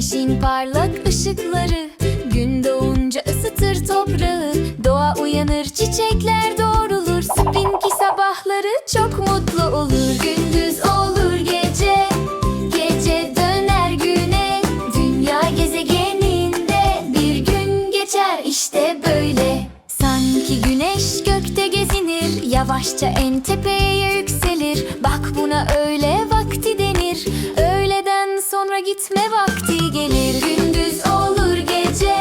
Güneşin parlak ışıkları Gün doğunca ısıtır toprağı. Doğa uyanır çiçekler doğrulur Sprinky sabahları çok mutlu olur. Gündüz olur gece Gece döner güne. Dünya gezegeninde Bir gün geçer işte böyle. Sanki güneş gökte gezinir Yavaşça en tepeye yükselir. Bak buna öğle gitme vakti gelir. Gündüz olur gece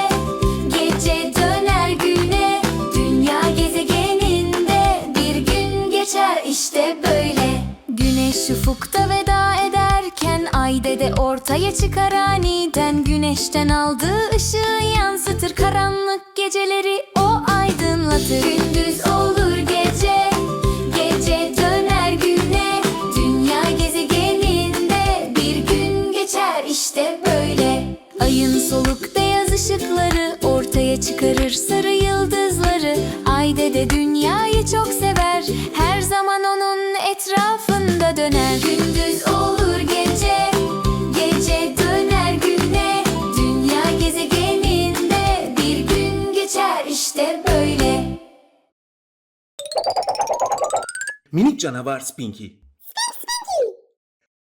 Gece döner güne. Dünya gezegeninde Bir gün geçer işte böyle. Güneş ufukta veda ederken Ay dede ortaya çıkar aniden. Güneşten aldığı ışığı yansıtır Karanlık geceleri o aydınlatır. Gündüz Ayın soluk beyaz ışıkları Ortaya çıkarır sarı yıldızları. Ay dede dünyayı çok sever Her zaman onun etrafında döner. Gündüz olur gece Gece döner güne. Dünya gezegeninde Bir gün geçer işte böyle. Minik canavar Spinky.